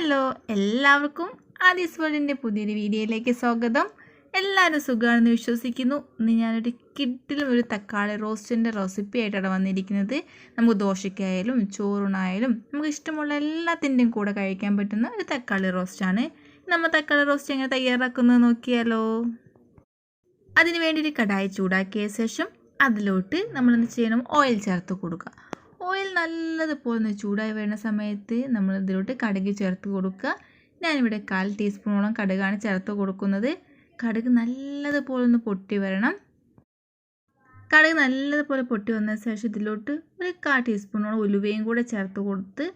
Hello എല്ലാവർക്കും ആദീസ് വേൾഡിന്റെ പുതിയൊരു വീഡിയോയിലേക്ക് സ്വാഗതം. എല്ലാവരും സുഖമാണെന്ന് വിശ്വസിക്കുന്നു. ഇന്ന് ഞാനൊരു കിഡിലും ഒരു തക്കാളി റോസ്റ്റിന്റെ റെസിപ്പി ആയിട്ടാണ് വന്നിരിക്കുന്നത്. നമുക്ക് ദോശയ്ക്കായാലും ചോറിനായാലും നമുക്ക് ഇഷ്ടമുള്ള എല്ലാത്തിന്റെയും കൂടെ കഴിക്കാൻ പറ്റുന്ന ഒരു തക്കാളി റോസ്റ്റാണ്. നമ്മൾ തക്കാളി റോസ്റ്റ് എങ്ങനെ തയ്യാറാക്കുന്നത് നോക്കിയാലോ? അതിന് വേണ്ടി ഒരു കടായി ചൂടാക്കിയ ശേഷം അതിലോട്ട് നമ്മൾ എന്ത് ചെയ്യണം? ഓയിൽ ചേർത്ത് കൊടുക്കുക. ഓയിൽ നല്ലതുപോലെ ഒന്ന് ചൂടായി വരുന്ന സമയത്ത് നമ്മൾ ഇതിലോട്ട് കടുക് ചേർത്ത് കൊടുക്കുക. ഞാനിവിടെ കാൽ ടീസ്പൂണോളം കടുകാണ് ചേർത്ത് കൊടുക്കുന്നത്. കടുക് നല്ലതുപോലെ ഒന്ന് പൊട്ടി വരണം. കടുക് നല്ലതുപോലെ പൊട്ടി വന്ന ശേഷം ഇതിലോട്ട് ഒരു കാൽ ടീസ്പൂണോളം ഉലുവയും കൂടെ ചേർത്ത് കൊടുത്ത്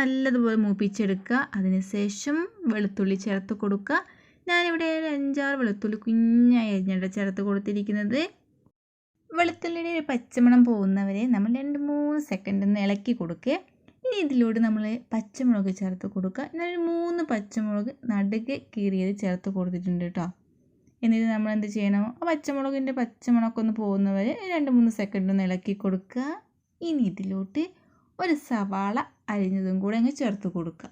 നല്ലതുപോലെ മൂപ്പിച്ചെടുക്കുക. അതിനുശേഷം വെളുത്തുള്ളി ചേർത്ത് കൊടുക്കുക. ഞാനിവിടെ ഒരു അഞ്ചാറ് വെളുത്തുള്ളി കുഞ്ഞായി അരിഞ്ഞിട്ട് ചേർത്ത് കൊടുത്തിരിക്കുന്നത്. വെളുത്തുള്ളിയുടെ ഒരു പച്ചമണം പോകുന്നവരെ നമ്മൾ രണ്ട് മൂന്ന് സെക്കൻഡ് ഒന്ന് ഇളക്കി കൊടുക്കുക. ഇനി ഇതിലൂടെ നമ്മൾ പച്ചമുളക് ചേർത്ത് കൊടുക്കുക. ഞാനൊരു മൂന്ന് പച്ചമുളക് നടുക്ക് കീറിയത് ചേർത്ത് കൊടുത്തിട്ടുണ്ട് കേട്ടോ. എന്നിട്ട് നമ്മൾ എന്ത് ചെയ്യണം? ആ പച്ചമുളകിന്റെ പച്ചമുളകൊക്കെ പോകുന്നവരെ രണ്ട് മൂന്ന് സെക്കൻഡ് ഒന്ന് ഇളക്കി കൊടുക്കുക. ഇനി ഇതിലോട്ട് ഒരു സവാള അരിഞ്ഞതും കൂടെ അങ്ങ് ചേർത്ത് കൊടുക്കുക.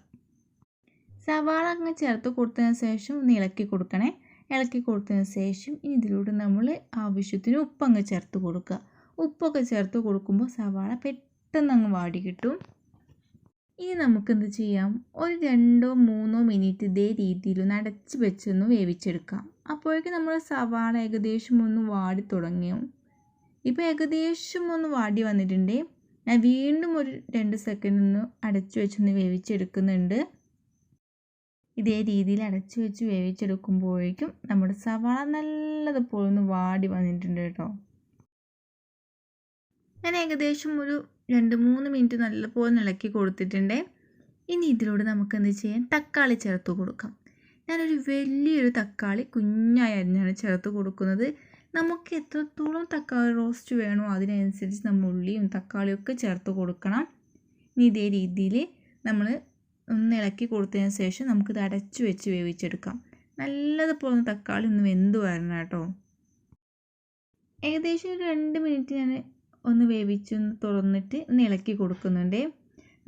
സവാള അങ്ങ് ചേർത്ത് കൊടുത്തതിന് ശേഷം ഒന്ന് ഇളക്കി കൊടുക്കണേ. ഇളക്കി കൊടുത്തതിന് ശേഷം ഇതിലൂടെ നമ്മൾ ആവശ്യത്തിന് ഉപ്പങ്ങ് ചേർത്ത് കൊടുക്കുക. ഉപ്പൊക്കെ ചേർത്ത് കൊടുക്കുമ്പോൾ സവാള പെട്ടെന്ന് അങ്ങ് വാടി കിട്ടും. ഇനി നമുക്കെന്ത് ചെയ്യാം? ഒരു രണ്ടോ മൂന്നോ മിനിറ്റ് ഇതേ രീതിയിൽ ഒന്ന് അടച്ച് വെച്ചൊന്ന് വേവിച്ചെടുക്കാം. അപ്പോഴേക്കും നമ്മൾ സവാള ഏകദേശം ഒന്ന് വാടി തുടങ്ങിയും ഇപ്പോൾ ഏകദേശം ഒന്ന് വാടി വന്നിട്ടുണ്ട്. ഞാൻ വീണ്ടും ഒരു രണ്ട് സെക്കൻഡ് ഒന്ന് അടച്ചു വെച്ചൊന്ന് വേവിച്ചെടുക്കുന്നുണ്ട്. ഇതേ രീതിയിൽ അടച്ചു വെച്ച് വേവിച്ചെടുക്കുമ്പോഴേക്കും നമ്മുടെ സവാള നല്ലതുപോലെ ഒന്ന് വാടി വന്നിട്ടുണ്ട് കേട്ടോ. ഞാൻ ഏകദേശം ഒരു രണ്ട് മൂന്ന് മിനിറ്റ് നല്ലപോലെ ഇളക്കി കൊടുത്തിട്ടുണ്ട്. ഇനി ഇതിലൂടെ നമുക്ക് എന്ത് ചെയ്യാം? തക്കാളി ചേർത്ത് കൊടുക്കാം. ഞാനൊരു വലിയൊരു തക്കാളി കുഞ്ഞായി അരിഞ്ഞാണ് ചേർത്ത് കൊടുക്കുന്നത്. നമുക്ക് എത്രത്തോളം തക്കാളി റോസ്റ്റ് വേണോ അതിനനുസരിച്ച് നമ്മൾ ഉള്ളിയും തക്കാളിയും ഒക്കെ ചേർത്ത് കൊടുക്കണം. ഇനി ഇതേ രീതിയിൽ നമ്മൾ ഒന്ന് ഇളക്കി കൊടുത്തതിന് ശേഷം നമുക്കിത് അടച്ചു വെച്ച് വേവിച്ചെടുക്കാം. നല്ലതുപോലെ തക്കാളി ഒന്ന് വെന്ത് വരണം കേട്ടോ. ഏകദേശം ഒരു രണ്ട് മിനിറ്റ് ഞാൻ ഒന്ന് വേവിച്ചൊന്ന് തുറന്നിട്ട് ഒന്ന് ഇളക്കി കൊടുക്കുന്നുണ്ട്.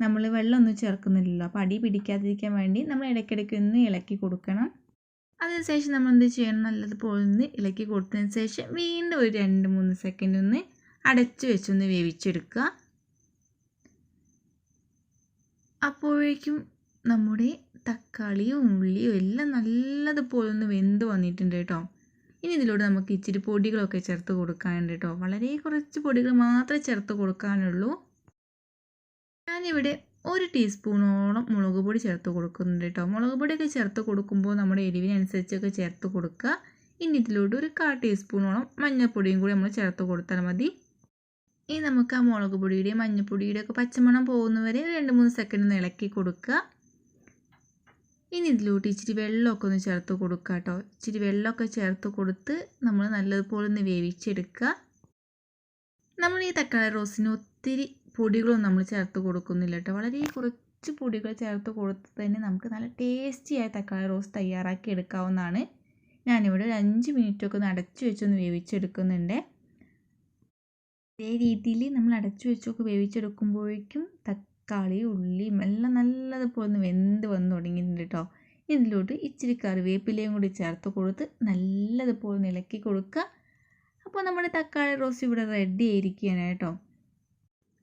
നമ്മൾ വെള്ളമൊന്നും ചേർക്കുന്നില്ലല്ലോ. അപ്പോൾ അടി പിടിക്കാതിരിക്കാൻ വേണ്ടി നമ്മൾ ഇടയ്ക്കിടയ്ക്ക് ഒന്ന് ഇളക്കി കൊടുക്കണം. അതിനുശേഷം നമ്മൾ എന്ത് ചെയ്യണം? നല്ലതുപോലെ ഒന്ന് ഇളക്കി കൊടുത്തതിന് ശേഷം വീണ്ടും ഒരു രണ്ട് മൂന്ന് സെക്കൻഡ് ഒന്ന് അടച്ചു വെച്ചൊന്ന് വേവിച്ചെടുക്കുക. അപ്പോഴേക്കും നമ്മുടെ തക്കാളിയും ഉള്ളിയും എല്ലാം നല്ലതുപോലെ ഒന്ന് വെന്ത് വന്നിട്ടുണ്ട് കേട്ടോ. ഇനി ഇതിലൂടെ നമുക്ക് ഇച്ചിരി പൊടികളൊക്കെ ചേർത്ത് കൊടുക്കാനുണ്ട് കേട്ടോ. വളരെ കുറച്ച് പൊടികൾ മാത്രമേ ചേർത്ത് കൊടുക്കാനുള്ളൂ. ഞാനിവിടെ ഒരു ടീസ്പൂണോളം മുളക് പൊടി ചേർത്ത് കൊടുക്കുന്നുണ്ട് കേട്ടോ. മുളക് പൊടിയൊക്കെ ചേർത്ത് കൊടുക്കുമ്പോൾ നമ്മുടെ എരിവിനനുസരിച്ചൊക്കെ ചേർത്ത് കൊടുക്കുക. ഇനി ഇതിലൂടെ ഒരു കാ ടീസ്പൂണോളം മഞ്ഞൾപ്പൊടിയും കൂടി നമ്മൾ ചേർത്ത് കൊടുത്താൽ മതി. ഇനി നമുക്ക് ആ മുളക് പൊടിയുടെയും മഞ്ഞൾപ്പൊടിയുടെ ഒക്കെ പച്ചമണം പോകുന്നവരെ രണ്ട് മൂന്ന് സെക്കൻഡ് ഒന്ന് ഇളക്കി കൊടുക്കുക. ഇനി ഇതിലോട്ട് ഇച്ചിരി വെള്ളമൊക്കെ ഒന്ന് ചേർത്ത് കൊടുക്കുക കേട്ടോ. ഇച്ചിരി വെള്ളമൊക്കെ ചേർത്ത് കൊടുത്ത് നമ്മൾ നല്ലതുപോലെ ഒന്ന് വേവിച്ചെടുക്കുക. നമ്മൾ ഈ തക്കാളി റോസിന് ഒത്തിരി പൊടികളൊന്നും നമ്മൾ ചേർത്ത് കൊടുക്കുന്നില്ല കേട്ടോ. വളരെ കുറച്ച് പൊടികൾ ചേർത്ത് കൊടുത്ത് തന്നെ നമുക്ക് നല്ല ടേസ്റ്റിയായ തക്കാളി റോസ് തയ്യാറാക്കി എടുക്കാവുന്നതാണ്. ഞാനിവിടെ ഒരു അഞ്ച് മിനിറ്റൊക്കെ ഒന്ന് അടച്ചു വെച്ചൊന്ന് വേവിച്ചെടുക്കുന്നുണ്ട്. ഇതേ രീതിയിൽ നമ്മൾ അടച്ചു വെച്ചൊക്കെ വേവിച്ചെടുക്കുമ്പോഴേക്കും തക്കാളി ഉള്ളിയും എല്ലാം നല്ലതുപോലെ ഒന്ന് വെന്ത് വന്ന് തുടങ്ങിയിട്ടുണ്ട് കേട്ടോ ഇതിലോട്ട് ഇച്ചിരി കറിവേപ്പിലയും കൂടി ചേർത്ത് കൊടുത്ത് നല്ലതുപോലെ ഇളക്കി കൊടുക്കുക. അപ്പോൾ നമ്മുടെ തക്കാളി റോസ്റ്റ് ഇവിടെ റെഡി ആയിരിക്കുകയാണ് കേട്ടോ.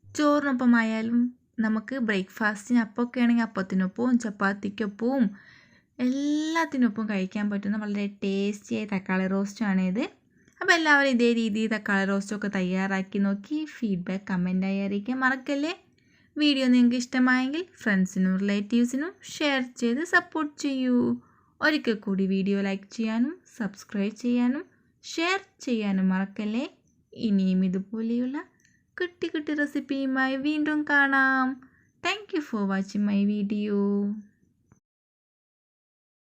ചോറിനൊപ്പമായാലും നമുക്ക് ബ്രേക്ക്ഫാസ്റ്റിന് അപ്പമൊക്കെ ആണെങ്കിൽ അപ്പത്തിനൊപ്പവും ചപ്പാത്തിക്കൊപ്പവും എല്ലാത്തിനൊപ്പം കഴിക്കാൻ പറ്റുന്ന വളരെ ടേസ്റ്റിയായ തക്കാളി റോസ്റ്റാണിത് അപ്പോൾ എല്ലാവരും ഇതേ രീതിയിൽ കളർ റോസ്റ്റൊക്കെ തയ്യാറാക്കി നോക്കി ഫീഡ്ബാക്ക് കമന്റായി അറിയിക്കാൻ മറക്കല്ലേ? വീഡിയോ നിങ്ങൾക്ക് ഇഷ്ടമായെങ്കിൽ ഫ്രണ്ട്സിനും റിലേറ്റീവ്സിനും ഷെയർ ചെയ്ത് സപ്പോർട്ട് ചെയ്യൂ. ഒരിക്കൽ കൂടി വീഡിയോ ലൈക്ക് ചെയ്യാനും സബ്സ്ക്രൈബ് ചെയ്യാനും ഷെയർ ചെയ്യാനും മറക്കല്ലേ? ഇനിയും ഇതുപോലെയുള്ള കുട്ടി കുട്ടി റെസിപ്പിയുമായി വീണ്ടും കാണാം. Thank for watching my video